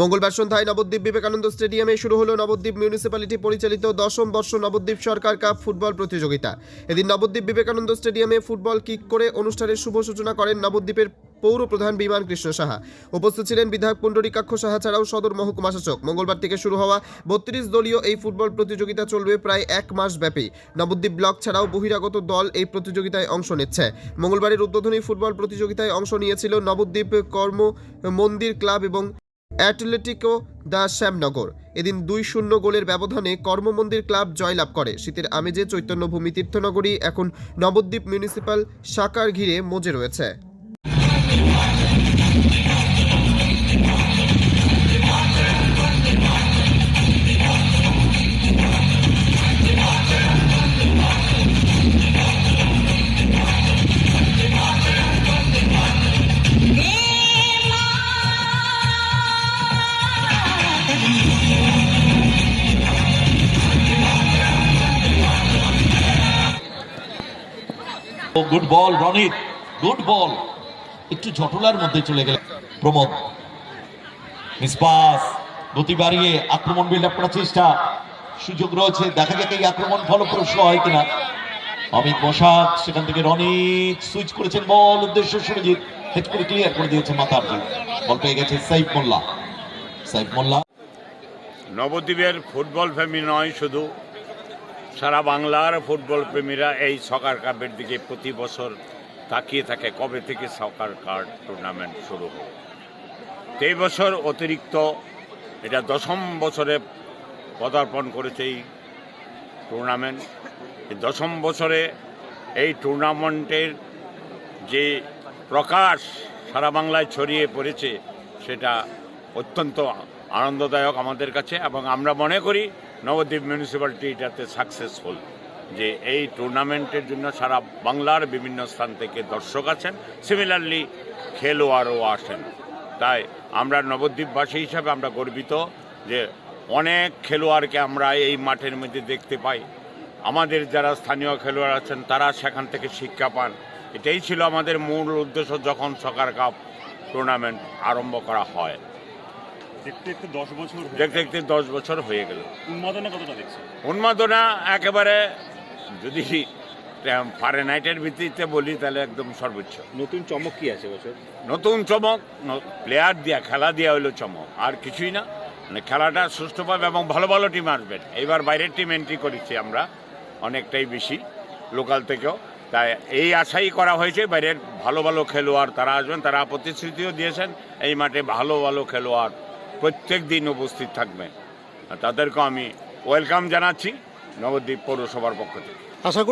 মঙ্গলবার সন্ধ্যায় নবদ্বীপ বিবেকানন্দ স্টেডিয়ামে শুরু হলো নবদ্বীপ মিউনিসিপ্যালিটি পরিচালিত দশম বর্ষ নবদ্বীপ সরকার কাপ ফুটবল প্রতিযোগিতা। এদিন নবদ্বীপ বিবেকানন্দ স্টেডিয়ামে ফুটবল কিক করে অনুষ্ঠানের শুভ সূচনা করেন নবদ্বীপের পৌর প্রধান বিমান কৃষ্ণ সাহা। উপস্থিত ছিলেন বিধায়ক পুণ্ডরীকাক্ষ সাহা ছাড়াও সদর মহকুমা শাসক। মঙ্গলবার থেকে শুরু হওয়া বত্রিশ দলীয় এই ফুটবল প্রতিযোগিতা চলবে প্রায় এক মাস ব্যাপী। নবদ্বীপ ব্লক ছাড়াও বহিরাগত দল এই প্রতিযোগিতায় অংশ নিচ্ছে। মঙ্গলবারের উদ্বোধনী ফুটবল প্রতিযোগিতায় অংশ নিয়েছিল নবদ্বীপ কর্ম মন্দির ক্লাব এবং অ্যাটলেটিকো দ্য শ্যামনগর। এদিন দুই শূন্য গোলের ব্যবধানে কর্মমন্দির ক্লাব জয়লাভ করে। শীতের আমেজে চৈতন্যভূমি তীর্থনগরী এখন নবদ্বীপ মিউনিসিপ্যাল শাখার ঘিরে মজে রয়েছে। ও good ball Ronit good ball. একটু জটলার মধ্যে চলে গেলেন প্রমোদ। মিসপাস গতি বাড়িয়ে আক্রমণ বিল্ড আপ করার চেষ্টা। সুযোগ রয়েছে। দেখা যাক এই আক্রমণ ফলপ্রসূ হয় কিনা। অমিত বসাক, সেখান থেকে রনিত সুইচ করেছেন বল। উদ্দেশ্য সুরজিৎ। হেড করে ক্লিয়ার করে দিয়েছে মাতারজি। বল পেয়ে গেছে সাইফ মোল্লা সাইফ মোল্লা নবদ্বীপের ফুটবল ফ্যামিলি নয় শুধু। সারা বাংলার ফুটবল প্রেমীরা এই সকার কাপের দিকে প্রতি বছর তাকিয়ে থাকে কবে থেকে সকার কার্ড টুর্নামেন্ট শুরু হবে তো এই বছর অতিরিক্ত এটা দশম বছরে পদার্পণ করেছে এই টুর্নামেন্ট দশম বছরে এই টুর্নামেন্টের যে প্রকাশ সারা বাংলায় ছড়িয়ে পড়েছে, সেটা অত্যন্ত আনন্দদায়ক আমাদের কাছে এবং আমরা মনে করি নবদ্বীপ মিউনিসিপ্যালিটি এটাতে সাকসেসফুল যে এই টুর্নামেন্টের জন্য সারা বাংলার বিভিন্ন স্থান থেকে দর্শক আছেন। সিমিলারলি খেলোয়াড়ও আসেন। তাই আমরা নবদ্বীপবাসী হিসাবে আমরা গর্বিত যে অনেক খেলোয়াড়কে আমরা এই মাঠের মধ্যে দেখতে পাই। আমাদের যারা স্থানীয় খেলোয়াড় আছেন, তারা সেখান থেকে শিক্ষা পান। এটাই ছিল আমাদের মূল উদ্দেশ্য যখন সকার কাপ টুর্নামেন্ট আরম্ভ করা হয়। দেখতে দেখতে দশ বছর হয়ে দেখতে দেখতে দশ বছর হয়ে গেল। উন্মাদনা কতটা দেখছে উন্মাদনা একেবারে যদি ফারেনাইটের ভিত্তিতে বলি তাহলে একদম সর্বোচ্চ। নতুন চমক কি আছে বছর? নতুন চমক প্লেয়ার দিয়া খেলা দিয়া হইল চমক। আর কিছুই না। মানে খেলাটা সুষ্ঠুভাবে এবং ভালো ভালো টিম আসবেন এইবার বাইরের টিম এন্ট্রি করেছি আমরা অনেকটাই বেশি লোকাল থেকেও। তাই এই আশাই করা হয়েছে বাইরের ভালো ভালো খেলোয়াড় তারা আসবেন তারা প্রতিশ্রুতিও দিয়েছেন এই মাঠে ভালো ভালো খেলোয়াড় প্রত্যেক দিন উপস্থিত থাকবেন। তাদেরকেও আমি ওয়েলকাম জানাচ্ছি নবদ্বীপ পৌরসভার পক্ষ থেকে। আশা